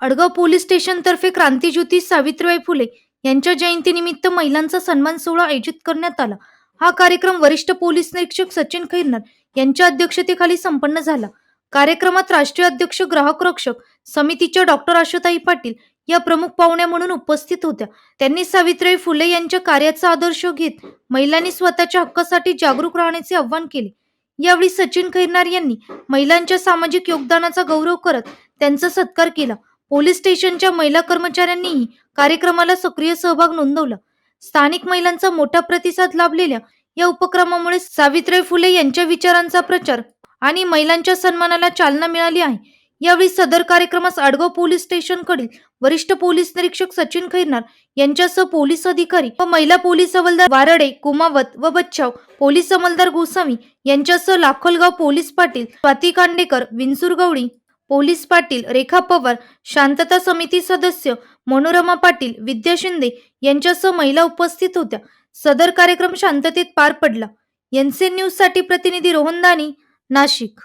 Adgaon police स्टेशनतर्फे क्रांतीज्योती सावित्रीबाई फुले यांच्या जयंतीनिमित्त महिलांचा सन्मान सोहळा आयोजित करण्यात आला. हा कार्यक्रम वरिष्ठ पोलीस निरीक्षक सचिन खैरनार यांच्या अध्यक्षतेखाली संपन्न झाला. कार्यक्रमात राष्ट्रीय अध्यक्ष ग्राहक रक्षक समितीच्या डॉक्टर आशाताई पाटील या प्रमुख पाहुण्या म्हणून उपस्थित होत्या. त्यांनी सावित्रीबाई फुले यांच्या कार्याचा आदर्श घेत महिलांनी स्वतःच्या हक्कासाठी जागरूक राहण्याचे आवाहन केले. यावेळी सचिन खैरनार यांनी महिलांच्या सामाजिक योगदानाचा गौरव करत त्यांचा सत्कार केला. पोलीस स्टेशनच्या महिला कर्मचाऱ्यांनीही कार्यक्रमाला सक्रिय सहभाग नोंदवला. स्थानिक महिलांचा मोठा प्रतिसाद लाभलेल्या या उपक्रमामुळे सावित्रीबाई फुले यांच्या विचारांचा प्रचार आणि महिलांच्या सन्मानाला चालना मिळाली आहे. यावेळी सदर कार्यक्रमास आडगाव पोलीस स्टेशनकडील वरिष्ठ पोलीस निरीक्षक सचिन खैरनार यांच्यासह पोलीस अधिकारी व महिला पोलीस हवालदार वारडे कुमावत व बच्छाव पोलीस अंमलदार गोसावी यांच्यासह लाखोलगाव पोलीस पाटील स्वाती कांडेकर विंचूर गवळी पोलीस पाटील रेखा पवार शांतता समिती सदस्य मनोरमा पाटील विद्या शिंदे यांच्यासह महिला उपस्थित होत्या. सदर कार्यक्रम शांततेत पार पडला. एनसीएन न्यूजसाठी प्रतिनिधी रोहन दानी नाशिक.